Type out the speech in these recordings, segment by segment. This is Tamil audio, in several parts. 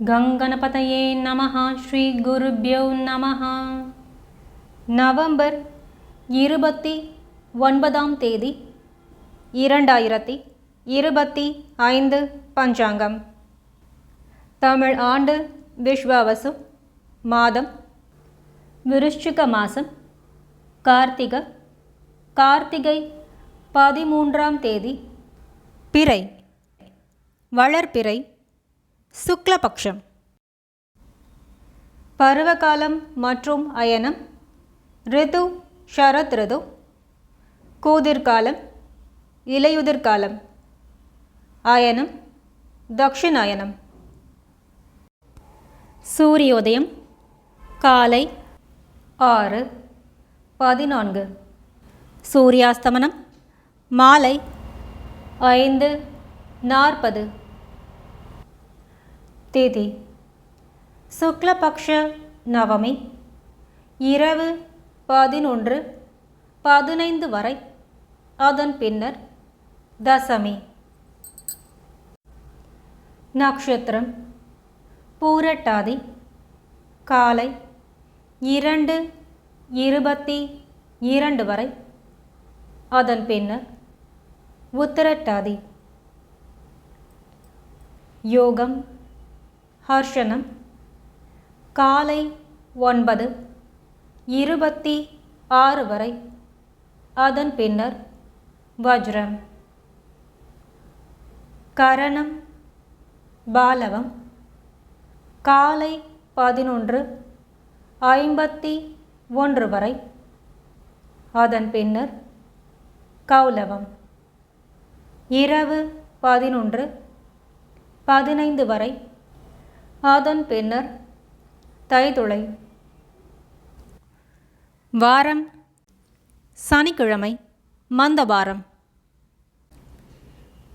கங்கணபதையே நமஹ ஸ்ரீ குருப்யோ நமஹ. நவம்பர் இருபத்தி ஒன்பதாம் தேதி இரண்டாயிரத்தி இருபத்தி ஐந்து பஞ்சாங்கம். தமிழ் ஆண்டு விஸ்வாவசு மாதம் விருஷ்சிக மாதம் கார்த்திக கார்த்திகை பதிமூன்றாம் தேதி பிறை வளர்பிறை சுக்லபக்ஷம். பருவகாலம் மற்றும் அயனம். ரிது ஷரத் ரிது. கூதிர்காலம் இலையுதிர்காலம். அயனம் தக்ஷிணாயனம். சூரியோதயம் காலை ஆறு பதினான்கு. சூரியாஸ்தமனம் மாலை ஐந்து நாற்பது. தேதி. சுக்லபக்ஷ நவமி. இரவு பதினொன்று பதினைந்து வரை. அதன் பின்னர் தசமி. நட்சத்திரம் பூரட்டாதி. காலை இரண்டு இருபத்தி இரண்டு வரை. அதன் பின்னர் உத்தரட்டாதி. யோகம் ஹர்ஷனம் காலை ஒன்பது இருபத்தி ஆறு வரை. அதன் பின்னர் வஜ்ரம். கரணம் பாலவம். காலை பதினொன்று ஐம்பத்தி ஒன்று வரை. அதன் பின்னர் கௌலவம். இரவு பதினொன்று பதினைந்து வரை. அதன் பின்னர் தைதுளை. வாரம் சனிக்கிழமை மந்தவாரம்.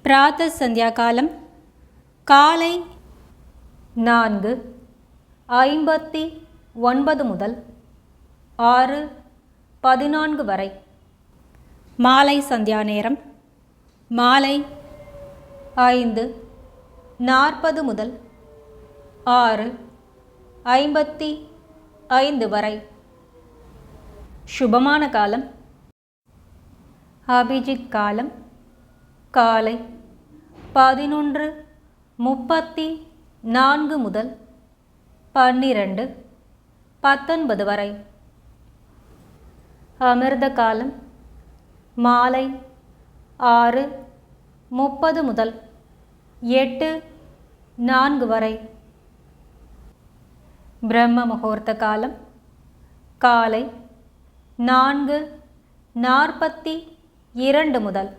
பிராத்த சந்தியா காலம் காலை நான்கு ஐம்பத்தி ஒன்பது முதல் ஆறு பதினான்கு வரை. மாலை சந்தியா நேரம் மாலை ஐந்து நாற்பது முதல் ஆறு ஐம்பத்தி ஐந்து வரை. சுபமான காலம். அபிஜித் காலம். காலை பதினொன்று முப்பத்தி நான்கு முதல் பன்னிரண்டு பத்தொன்பது வரை. அமிர்த காலம். மாலை ஆறு முப்பது முதல் எட்டு நான்கு வரை. பிரம்ம முகூர்த்த காலம். காலை நான்கு நாற்பத்தி இரண்டு முதல்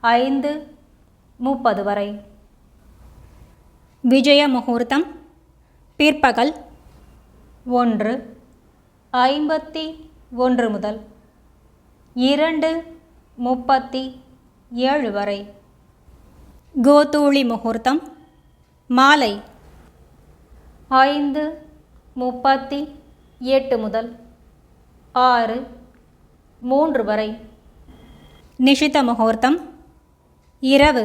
ஐந்து முப்பது வரை. விஜய முகூர்த்தம் பிற்பகல் ஒன்று ஐம்பத்தி ஒன்று முதல் இரண்டு முப்பத்தி ஏழு வரை. கோதூளி முகூர்த்தம் மாலை ஐந்து முப்பத்தி எட்டு முதல் ஆறு மூன்று வரை. நிஷித முகூர்த்தம் இரவு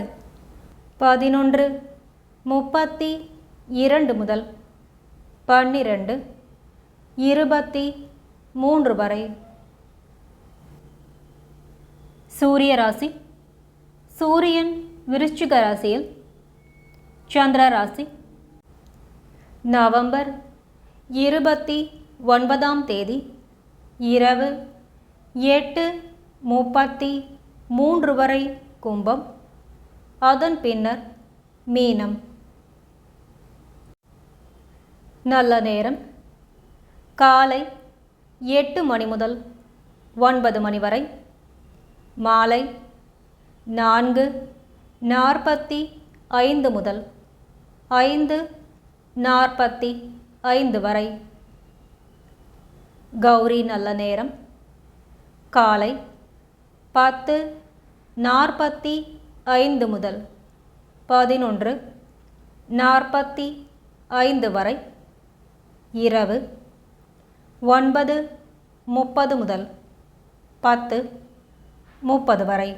பதினொன்று முப்பத்தி இரண்டு முதல் பன்னிரண்டு இருபத்தி மூன்று வரை. சூரிய ராசி சூரியன் விருச்சிக ராசியில் சந்திர ராசி நவம்பர் இருபத்தி ஒன்பதாம் தேதி இரவு எட்டு முப்பத்தி மூன்று வரை கும்பம். அதன் பின்னர் மீனம். நல்ல நேரம். காலை எட்டு மணி முதல் ஒன்பது மணி வரை. மாலை நான்கு நாற்பத்தி ஐந்து முதல் ஐந்து நாற்பத்தி ஐந்து வரை. கௌரி நல்ல நேரம். காலை பத்து நாற்பத்தி ஐந்து முதல் பதினொன்று நாற்பத்தி ஐந்து வரை. இரவு ஒன்பது முப்பது முதல் பத்து முப்பது வரை.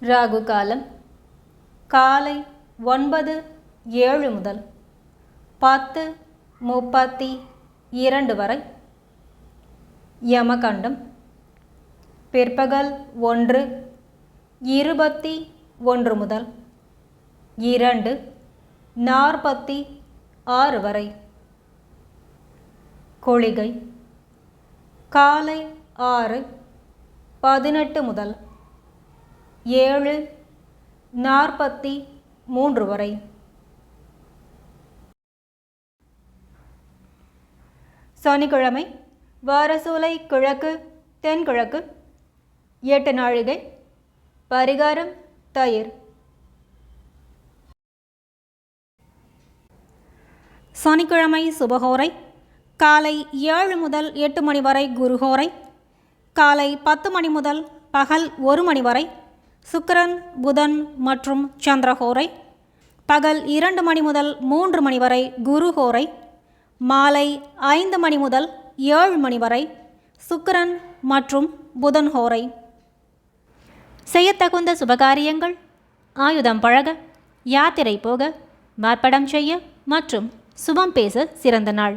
ராகு காலம் காலை ஒன்பது ஏழு முதல் பத்து முப்பத்தி இரண்டு வரை. யமகண்டம். பிற்பகல் ஒன்று இருபத்தி ஒன்று முதல் இரண்டு நாற்பத்தி ஆறு வரை. கொளிகை. காலை ஆறு பதினெட்டு முதல் ஏழு நாற்பத்தி மூன்று வரை. சனிக்கிழமை வாரசூலை கிழக்கு தென்கிழக்கு எட்டு நாழிகை பரிகாரம் தயிர். சனிக்கிழமை சுபஹோரை காலை ஏழு முதல் எட்டு மணி வரை குருஹோரை காலை பத்து மணி முதல் பகல் ஒரு மணி வரை சுக்கரன் புதன் மற்றும் சந்திரஹோரை பகல் இரண்டு மணி முதல் மூன்று மணி வரை குருகோரை மாலை ஐந்து மணி முதல் ஏழு மணி வரை சுக்கரன் மற்றும் புதன் ஹோரை. செய்யத்தகுந்த சுபகாரியங்கள் ஆயுதம் பழக யாத்திரை போக வார்ப்படம் செய்ய மற்றும் சுபம் பேச சிறந்த நாள்.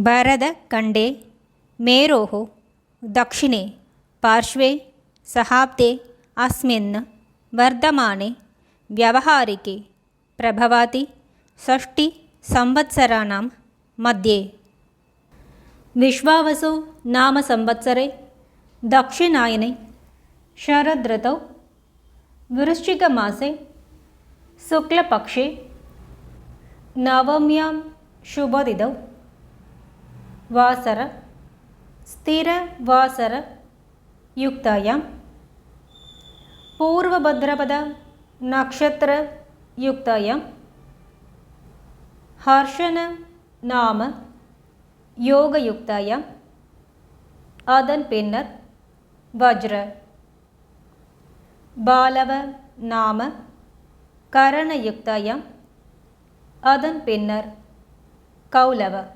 भारतवर्षे भरतखण्डे मेरोः दक्षिणे पार्श्वे सहाब्दे अस्मिन् वर्धमाने व्यावहारिके प्रभवाति षष्टिसंवत्सराणां मध्ये विश्वावसु नाम संवत्सरे दक्षिणायने शरदृतौ वृश्चिकमासे शुक्लपक्षे नवम्यां शुभदिदौ வாசர ஸ்திர வாசர யுக்தாயாம். பூர்வபத்ரபத நக்ஷத்திர யுக்தாயாம். ஹர்ஷன நாம யோகயுக்தாயாம் அதன் பின்னர் வஜ்ர. பாலவ நாம கரணயுக்தாயாம் அதன் பின்னர் கௌலவ.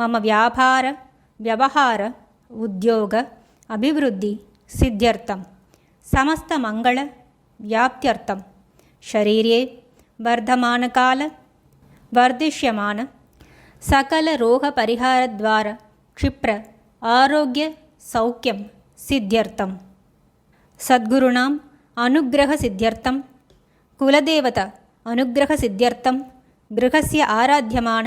मम వ్యాపార వ్యవహార ఉద్యోగ అభివృద్ధి సిద్ధ్యర్థం సమస్త మంగళ వ్యాప్త్యర్థం శరీరే వర్ధమానకాల क्षिप्र आरोग्यसौख्यं सिद्ध्यर्थं सद्गुरूणाम् ద్వారా कुलदेवता ఆరోగ్య गृहस्य आराध्यमान